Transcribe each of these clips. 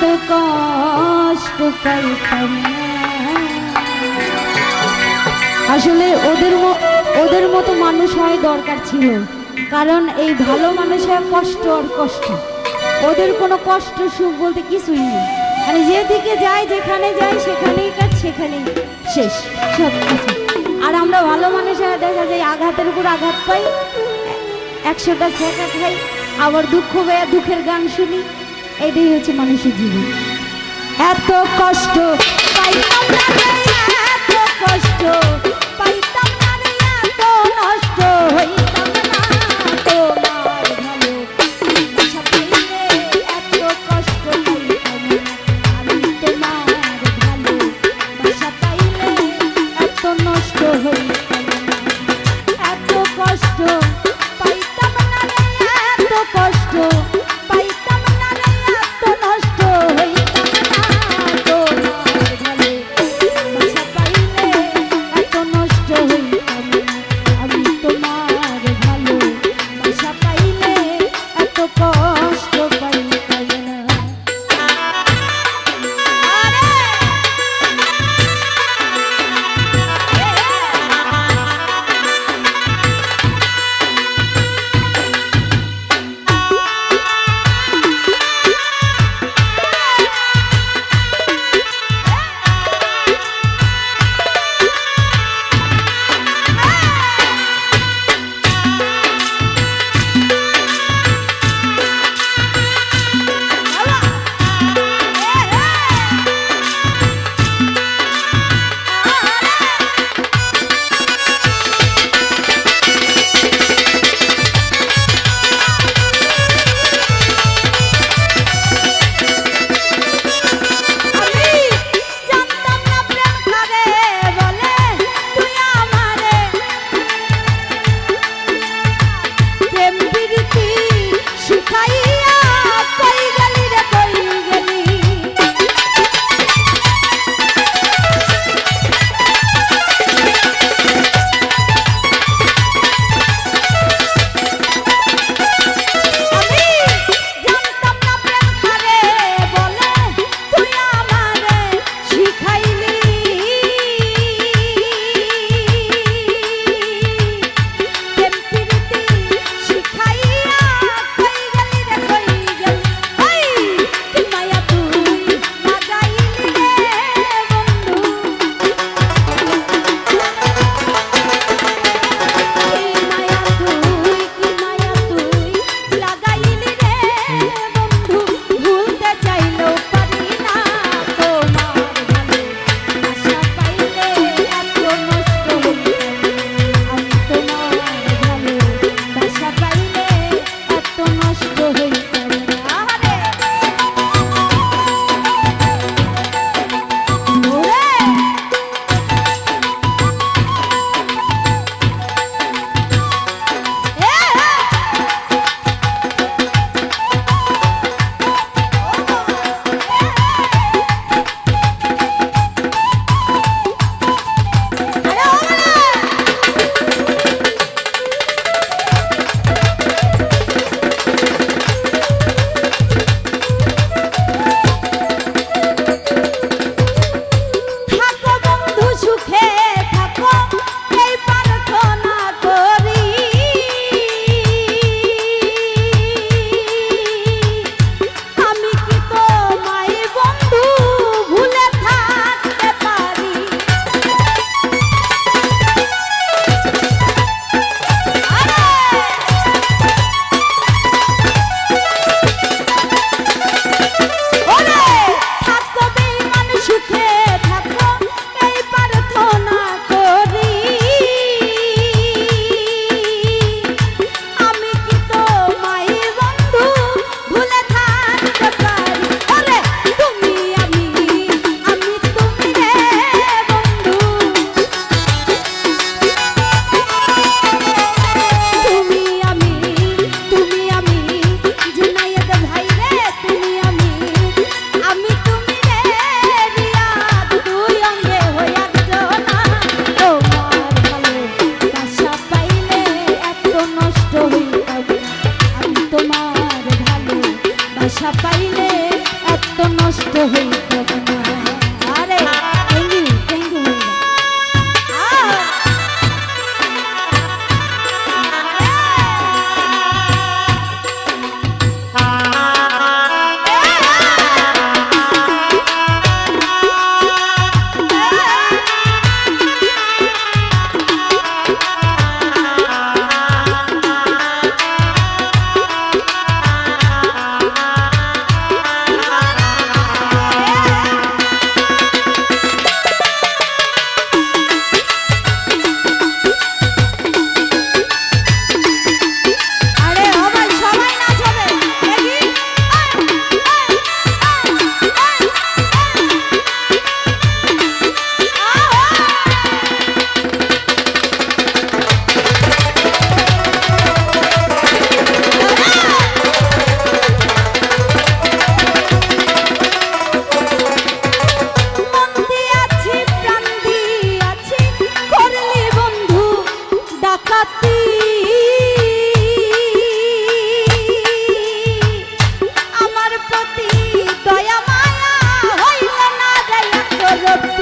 কষ্ট পাইতাম আসলে ওদের ওদের মতো মানুষ হয় দরকার ছিল। কারণ এই ভালো মানুষের কষ্ট আর কষ্ট। ওদের কোনো কষ্ট, সুখ বলতে কিছুই নেই। মানে যেদিকে যায় যেখানে যায় সেখানেই কাজ, সেখানেই শেষ। সব কিছু। আর আমরা ভালো মানুষেরা দেখা যায়, আঘাতের উপর আঘাত পাই। একশোটা ছেঁকা খাই। আবার দুঃখ পেয়ে দুঃখের গান শুনি। এটাই হচ্ছে মানুষের জীবন। এত কষ্ট এত কষ্ট। প্রতি দয়া মায়া হইল না দয়া করতি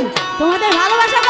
Então, Anderralo vai jogar.